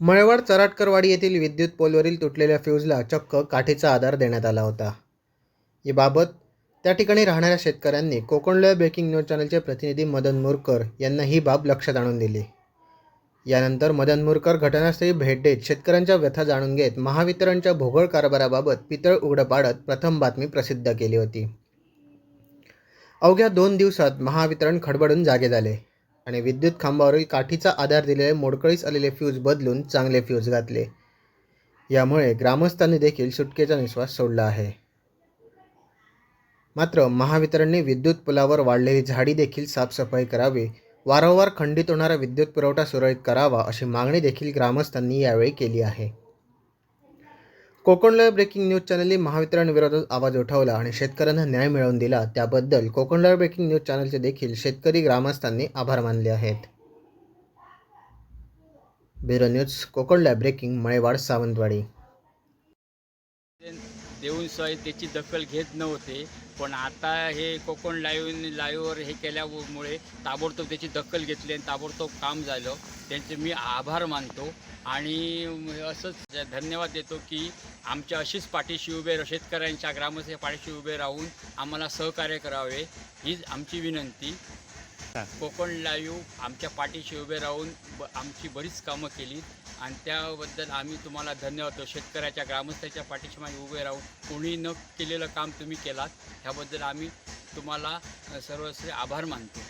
मळवाड चराटकरवाडी येथील विद्युत पोलवरील तुटलेल्या फ्यूजला चक्क काठीचा आधार देण्यात आला होता. याबाबत त्या ठिकाणी राहणाऱ्या शेतकऱ्यांनी कोकणलोय ब्रेकिंग न्यूज चॅनलचे प्रतिनिधी मदन मुरकर यांना ही बाब लक्षात आणून दिली. यानंतर मदन मुरकर घटनास्थळी भेट देत शेतकऱ्यांच्या व्यथा जाणून घेत महावितरणच्या भोगळ कारभाराबाबत पितळ उघडं पाडत प्रथम बातमी प्रसिद्ध केली होती. अवघ्या दोन दिवसात महावितरण खडबडून जागे झाले. आणि विद्युत खांबावरील काठीचा आधार दिलेले मोडकळीस आलेले फ्यूज बदलून चांगले फ्यूज घातले. यामुळे ग्रामस्थांनी देखील सुटकेचा निश्वास सोडला आहे. मात्र महावितरणने विद्युत पुलावर वाढलेली झाडी देखील साफसफाई करावी वारंवार खंडित होणारा विद्युत पुरवठा सुरळीत करावा अशी मागणी देखील ग्रामस्थांनी यावेळी केली आहे. कोकणलय ब्रेकिंग न्यूज चॅनलने महावितरण विरोधात आवाज उठवला आणि शेतकऱ्यांना न्याय मिळवून दिला. त्याबद्दल कोकणलय ब्रेकिंग न्यूज चॅनलचे देखील शेतकरी ग्रामस्थांनी आभार मानले आहेत. ब्युरो न्यूज कोकणलय ब्रेकिंग मळेवाड सावंतवाडी. देऊन सुद्धा त्याची दखल घेत नव्हते. पण आता हे कोकण लाईव्ह लाईव्हवर हे केल्यामुळे ताबडतोब त्याची दखल घेतली आणि ताबडतोब काम झालं. त्यांचे मी आभार मानतो. आणि असंच धन्यवाद देतो की आमच्या अशीच पाठीशी उभे शेतकऱ्यांच्या ग्रामस्थ पाठीशी उभे राहून आम्हाला सहकार्य करावे हीच आमची विनंती. कोकण लाईव्ह आमच्या पाठीशी उभे राहून ब आमची बरीच कामं केली. आणि त्याबद्दल आम्ही तुम्हाला धन्यवाद देतो. शेतकऱ्याच्या ग्रामस्थाच्या पाठीशी मागे उभे राहून कोणी न केलेलं काम तुम्ही केलात. ह्याबद्दल आम्ही तुम्हाला सर्वश्री सर्वस्वी आभार मानतो.